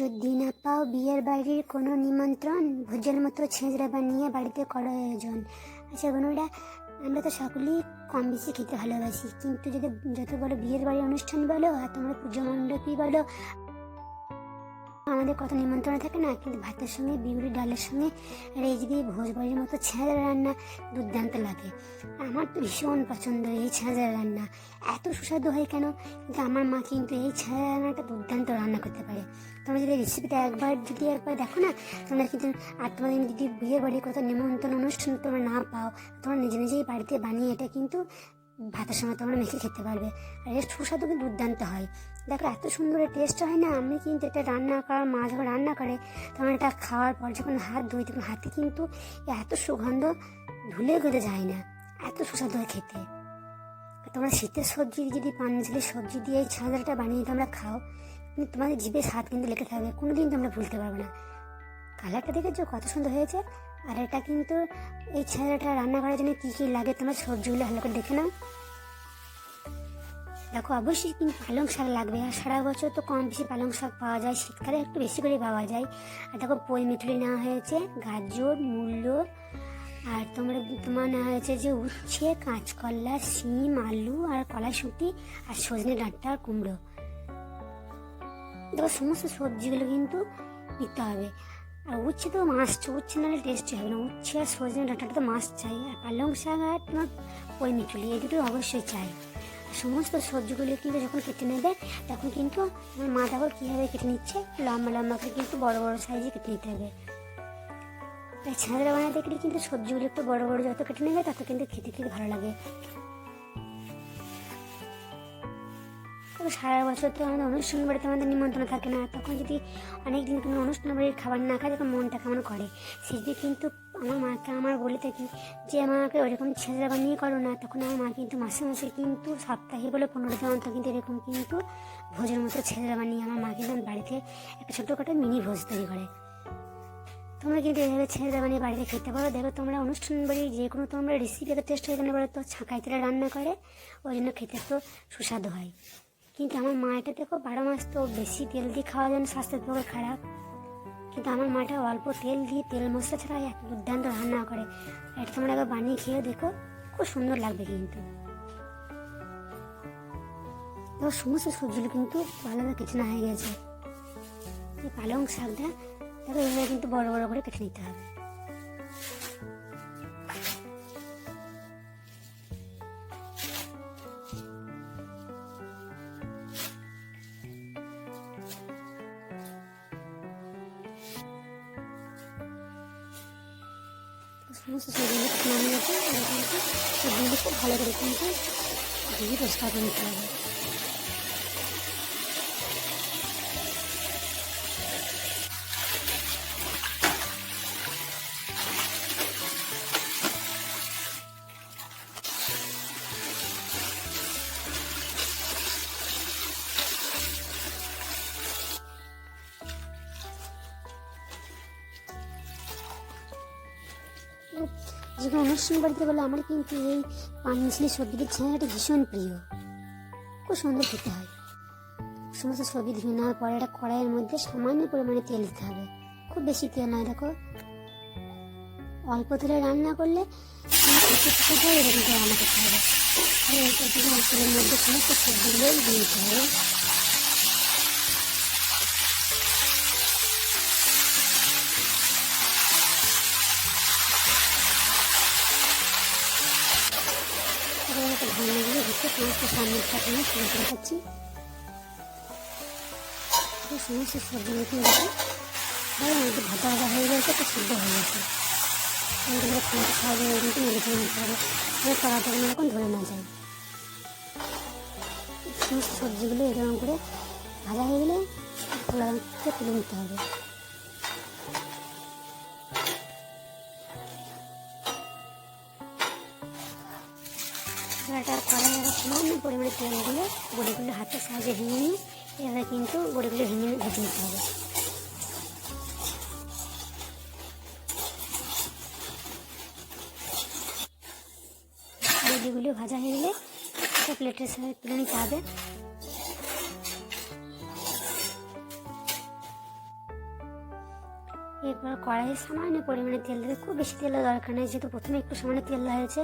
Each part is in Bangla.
যদি না পাও বিয়ের বাড়ির কোনো নিমন্ত্রণ ভোজের মতো ছেঁচড়া বানিয়ে বাড়িতে করো আয়োজন। আচ্ছা বোনেরা আমরা তো সকলেই কম বেশি খেতে ভালোবাসি, কিন্তু যদি যত বড় বিয়ের বাড়ির অনুষ্ঠান বলো আর তোমরা পুজো মণ্ডপই বলো আমাদের কত নিমন্ত্রণ থাকে না? কিন্তু ভাতের সঙ্গে বিউলি ডালের সঙ্গে রেজবি ভোজ বাড়ির মতো ছেঁচড়া রান্না দুর্দান্ত লাগে। আমার তো ভীষণ পছন্দ এই ছেঁচড়া রান্না। এত সুস্বাদু হয় কেন? কিন্তু আমার মা কিন্তু এই ছেঁচড়া রান্নাটা দুর্দান্ত রান্না করতে পারে। তোমরা যদি রেসিপিটা একবার যদি একবার দেখো না, তোমরা কিন্তু আর তোমাদের যদি বিয়ের বাড়ির কথা নিমন্ত্রণ অনুষ্ঠান তোমরা না পাও, তোমরা নিজে নিজেই বাড়িতে বানিয়ে এটা কিন্তু ভাতের সঙ্গে তোমরা মেখে খেতে পারবে। আর এর সুস্বাদু কিন্তু দুর্দান্ত হয়। দেখো, এত সুন্দর টেস্ট হয় না? আমি কিন্তু এটা রান্না করার মা যখন রান্না করে, তখন এটা খাওয়ার পর যখন হাত ধুই, তখন হাতে কিন্তু এত সুগন্ধ ধুলে গেলে যায় না। এত সুস্বাদু হয় খেতে। তোমরা শীতের সবজি, যদি পাঞ্জালি সবজি দিয়ে এই ছাঁদটা বানিয়ে তোমরা খাও, কিন্তু তোমাদের জিভে স্বাদ কিন্তু লেগে থাকবে কোনোদিন তোমরা ভুলতে পারবে না। কালারটা দেখেছ? কত সুন্দর হয়েছে? আর এটা কিন্তু এই ছেঁড়াটা রান্না করার জন্য কী কী লাগে তোমার সবজিগুলো ভালো করে দেখে নাও। দেখো, অবশ্যই কিন্তু পালং শাক লাগবে। আর সারা বছর তো কম বেশি পালং শাক পাওয়া যায়, শীতকালে একটু বেশি করে পাওয়া যায়। আর দেখো, পই মিঠুলি নেওয়া হয়েছে, গাজর মূল্য আর তোমার তোমার নেওয়া হয়েছে যে উচ্ছে, কাঁচকলা, শিম, আলু, আর কলাইশুঁটি আর সজনে ডাঁটা, আর কুমড়ো। দেখো, সমস্ত সবজিগুলো কিন্তু নিতে হবে। আর উচ্ছে তো মাছ উচ্ছে নাহলে টেস্টি হবে না উচ্ছে আর সজনে ডাঁটাটা তো মাছ চাই আর পালং শাক আর তোমার পই মিঠুলি এই দুটো অবশ্যই চাই সমস্ত সবজিগুলো কিন্তু যখন কেটে নেবে তখন কিন্তু আমার মা দেখো কীভাবে কেটে নিচ্ছে লম্বা লম্বা করে কিন্তু বড় বড় সাইজে কেটে নিতে হবে তাই ছাঁদরা বানাতে গেলে কিন্তু সবজিগুলো একটু বড় বড় যত কেটে নেবে তত কিন্তু খেতে খেতে ভালো লাগে তবে সারা বছর তো আমাদের অনুষ্ঠান বাড়িতে আমাদের নিমন্ত্রণ থাকে না। তখন যদি অনেক দিন কোনো অনুষ্ঠান বাড়ির খাবার না খায়, তখন মনটা কেমন করে? সেদিকে কিন্তু আমার মাকে আমার বলে থাকি যে, আমাকে ওরকম ছেঁচড়া বানিয়ে করো না। তখন আমার মা কিন্তু মাসে মাসে কিন্তু সপ্তাহে বলে পনেরো দিন অন্তর কিন্তু এরকম কিন্তু ভোজের মতো ছেঁচড়া বানিয়ে আমার মা কিন্তু বাড়িতে একটা ছোটোখাটো মিনি ভোজ তৈরি করে। তোমরা কিন্তু এভাবে ছেঁচড়া বানিয়ে বাড়িতে খেতে পারো। দেখো তোমরা অনুষ্ঠান বাড়ি যে কোনো তোমরা রেসিপি একটা টেস্ট হয়ে গেলে বলো তো ছাঁকাই তেলে রান্না করে, ওই জন্য খেতে তো সুস্বাদু হয়। কিন্তু আমার মা এটা দেখো বারো মাস তো বেশি তেল দিয়ে খাওয়া যেন স্বাস্থ্যের পক্ষে খারাপ। কিন্তু আমার মাটা অল্প তেল দিয়ে তেল মশলা ছাড়া এত দুর্দান্ত রান্না করে। এটা তোমরা একবার বানিয়ে খেয়ে দেখো, খুব সুন্দর লাগবে কিন্তু। তো সমস্ত সবজিগুলো কিন্তু ভালোভাবে কেটে হয়ে গেছে। এই পালং শাকটা, দেখো এগুলো কিন্তু বড় বড় করে কেটে নিতে হবে। সমস্ত সবজিগুলো কেটে নামিয়ে রেখে এবার কিন্তু সবজিগুলো খুব ভালো করে কিন্তু ধুয়ে পরিষ্কার নিতে হবে যেখানে অনুষ্ঠান বাড়িতে বলে আমার কিন্তু এই পানমিশলি সবজির ছেঁড়াটা ভীষণ প্রিয়। খুব সুন্দর খেতে হয়। সমস্ত সবজি ধুয়ে নেওয়ার পরে একটা কড়াইয়ের মধ্যে সামান্য পরিমাণে তেল দিতে হবে। খুব বেশি তেল নয়, দেখো। অল্প তেলে রান্না করলে এরকম করে রান্না করতে হবে। মধ্যে সমস্ত সবজিগুলো দিয়ে দিতে হবে। হচ্ছে সমস্ত সামনের টাকা নিয়ে শুরু করে খাচ্ছি সমস্ত সবজিগুলো কিন্তু ধরো একটু ভাজা ভাজা হয়ে গেছে, একটু সিদ্ধ হয়ে গেছে। নেড়ে ফেলে নিতে হবে কোনো রকম ধরে না যায়। সমস্ত সবজিগুলো এরকম করে ভাজা হয়ে গেলে তুলে নিতে হবে। সামান্য পরিমাণে তেল দিয়ে বড়িগুলো হাতের সাহায্যে ভেঙে নিয়ে এভাবে কিন্তু বড়িগুলো ভেঙে ভেজে নিতে হবে। বড়িগুলো ভাজা হয়ে গেলে একটা প্লেটের সাথে তুলে নিতে হবে। এরপর কড়াইয়ে সামান্য পরিমাণে তেল দেবে খুব বেশি তেলের দরকার নেই, যেহেতু প্রথমে একটু সামান্য তেল হয়েছে।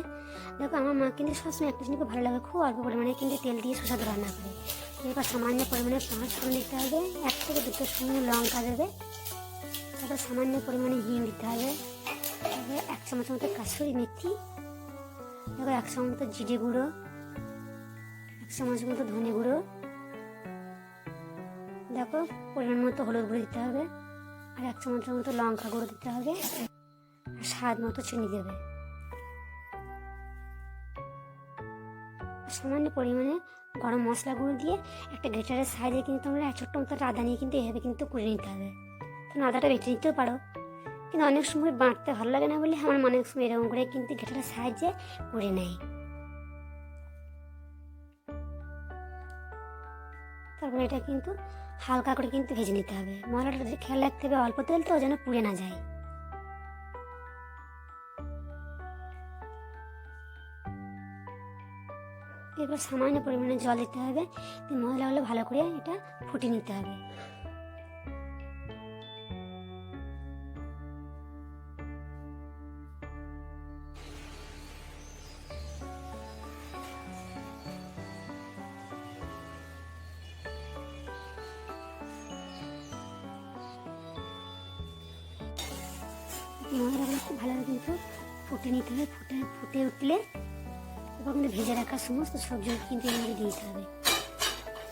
দেখো, আমার মা কিন্তু সবসময় একটা জিনিস খুব ভালো লাগে, খুব অল্প পরিমাণে কিন্তু তেল দিয়ে সুস্বাদু রান্না করে। এরপর সামান্য পরিমাণে পাঁচ ফোড়ন দিতে হবে, এক থেকে দুটো শুকনো লঙ্কা দেবে। তারপর সামান্য পরিমাণে হিম দিতে হবে। তারপরে এক চামচ মতো কাসুরি মেথি, তারপর এক চামচ মতো জিরে গুঁড়ো, এক চামচ মতো ধনে গুঁড়ো। দেখো, পরিমাণ মতো হলুদ গুঁড়ো দিতে হবে, আর এক চামচের মতো লঙ্কা গুঁড়ো দিতে হবে, আর স্বাদ মতো চিনি দেবে। সামান্য পরিমাণে গরম মশলা গুঁড়ো দিয়ে একটা গ্রেটারের সাইজে কিন্তু তোমরা এক ছোট্ট মতো আদা নিয়ে কিন্তু এভাবে কিন্তু করে নিতে হবে। তুমি আদাটা বেটে নিতেও পারো। কিন্তু অনেক সময় বাঁটতে ভালো লাগে না বলে আমার অনেক সময় এরকম করে কিন্তু গ্রেটারের সাহায্যে করে নেয়। তারপরে এটা কিন্তু হালকা করে কিন্তু ভেজে নিতে হবে। মশলাটা খেয়াল রাখতে হবে অল্প তেল তো যেন পুড়ে না যায়। এরপর সামান্য পরিমাণে জল দিতে হবে। দিয়ে মশলাগুলো ভালো করে এটা ফুটিয়ে নিতে হবে। মশলাগুলো খুব ভালোভাবে কিন্তু ফুটে নিতে হবে। ফুটে ফুটে উঠলে কিন্তু ভেজে রাখা সমস্ত সবজি কিন্তু মধ্যে দিতে হবে।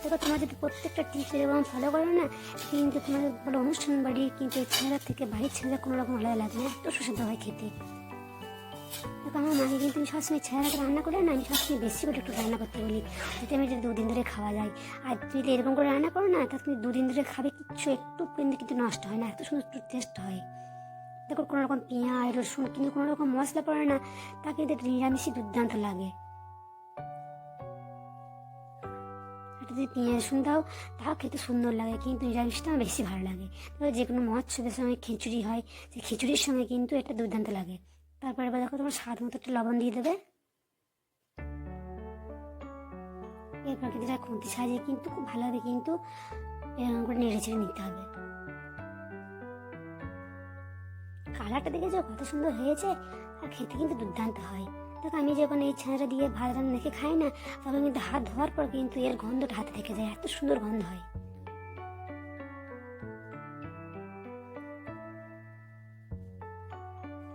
এবার তোমার যদি প্রত্যেকটা টিপস এবং ফলো করো না, কিন্তু তোমাদের বলো অনুষ্ঠান বাড়ি, কিন্তু ছেলেরা থেকে বাড়ির ছেলেরা কোনো রকম আলাদা লাগে না এত সুস্বাদু হয় খেতে। দেখো, আমার মাকে কিন্তু সবসময় ছেলেরা রান্না করে না, আমি সবসময় বেশি করে একটু রান্না করতে বলি। যাতে আমি যদি দুদিন ধরে খাওয়া যায়, আর যদি এরকম করে রান্না করো না তা তুমি দুদিন ধরে খাবে, কিচ্ছু, একটু কিন্তু নষ্ট হয় না, এত সুন্দর টেস্ট হয়। দেখো কোনো রকম পেঁয়াজ, রসুন, কিন্তু কোনো রকম মশলা পড়ে না। তা কিন্তু নিরামিষই দুর্দান্ত লাগে। যদি পেঁয়াজ, রসুন দাও, তাও খেতে সুন্দর লাগে, কিন্তু নিরামিষটা আমার বেশি ভালো লাগে। তবে যে কোনো মৎস্যদের সঙ্গে খিচুড়ি হয়, সেই খিচুড়ির সঙ্গে কিন্তু এটা দুর্দান্ত লাগে। তারপরে এবার দেখো, তোমার স্বাদ মতো একটা লবণ দিয়ে দেবে। এরপর কিন্তু এটা খুঁতি সাজিয়ে কিন্তু খুব ভালোভাবে কিন্তু, এরকম করে নেড়ে ছেড়ে নিতে হবে। কালারটা দেখেছ কত সুন্দর হয়েছে আর খেতে কিন্তু দুর্দান্ত হয়। দেখো, আমি যখন এই ছানাটা দিয়ে ভাত রান্না দেখে খাই না, তখন কিন্তু হাত ধোয়ার পর কিন্তু এর গন্ধটা হাতে থেকে যায়, এত সুন্দর গন্ধ হয়।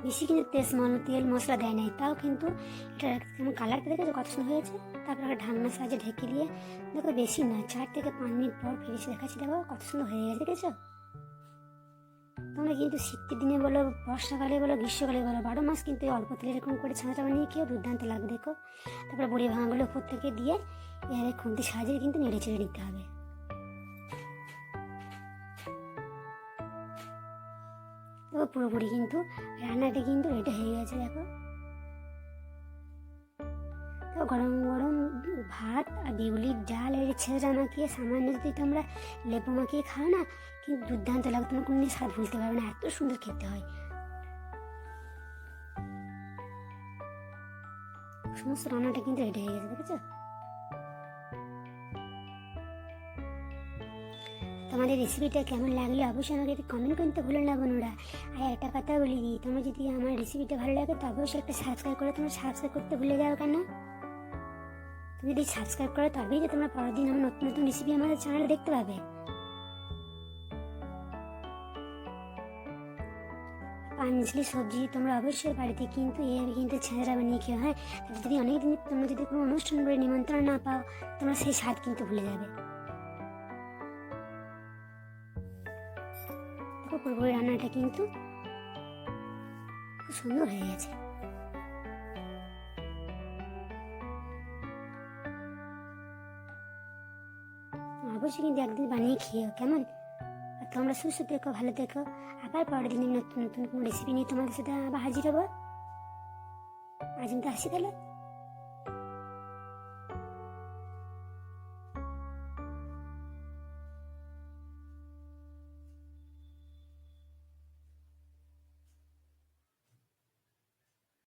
বেশি কিন্তু তেল মল তেল মশলা দেয় নাই, তাও কিন্তু এটা যেমন কালারটা দেখেছ কত সুন্দর হয়েছে। তারপর একটা ঢাকনা সাহায্যে ঢেকে দিয়ে, দেখো, বেশি না চার থেকে পাঁচ মিনিট পর ফিরিয়ে দেখাচ্ছি, দেখো, কত সুন্দর হয়ে গেছে, দেখেছ? তোমরা কিন্তু শীতের দিনে বলো, বর্ষাকালে বলো, গ্রীষ্মকালে বলো, বারো মাস কিন্তু অল্প তেলে এরকম করে ছানাটা নিয়ে কেউ দুর্দান্ত লাগবে, দেখো। তারপরে বড়ি ভাঙাগুলো উপর থেকে দিয়ে এর খুন্তি সাজিয়ে কিন্তু নেড়ে চেড়ে নিতে হবে। পুরোপুরি কিন্তু রান্নাটা কিন্তু রেডি হয়ে গেছে, দেখো। গরম গরম ভাত আর বিউলির ডাল এর ছেঁচড়া মাখিয়ে সামান্য যদি তোমরা লেবু মাখিয়ে খাও না কিন্তু দুর্দান্ত লাগে। তোমার কোনো স্বাদ ভুলতে পারবে না, এত সুন্দর খেতে হয়। সমস্ত রান্নাটা কিন্তু রেডি হয়ে গেছে, দেখেছ? তোমাদের রেসিপিটা কেমন লাগলে অবশ্যই আমাকে একটু কমেন্ট করতে ভুলো না, বন্ধুরা। আর একটা কথা বলি দিই, তোমার যদি আমার রেসিপিটা ভালো লাগে তো অবশ্যই একটা সাবস্ক্রাইব করে, তোমরা সাবস্ক্রাইব করতে ভুলে যাও কেন? তুমি যদি সাবস্ক্রাইব করো তবেই যে তোমরা পরের দিন আমার নতুন নতুন রেসিপি আমাদের চ্যানেলে দেখতে পাবে। পাঞ্জলি সবজি তোমরা অবশ্যই বাড়িতে কিন্তু এর কিন্তু ছেঁচড়া বানিয়ে খেও হ্যাঁ? তাহলে যদি অনেক দিন তোমরা যদি কোনো অনুষ্ঠান করে নিমন্ত্রণ না পাও, তোমরা সেই স্বাদ কিন্তু ভুলে যাবে। পুরোপুরি রান্নাটা কিন্তু খুব সুন্দর হয়ে গেছে। অবশ্যই কিন্তু একদিন বানিয়ে খেয়েও, কেমন? আর তোমরা সুস্থ দেখো ভালো দেখো আবার পরের দিন নতুন নতুন রেসিপি নিয়ে তোমাদের সাথে আবার হাজির হব। আজ আমি তো আসি তাহলে।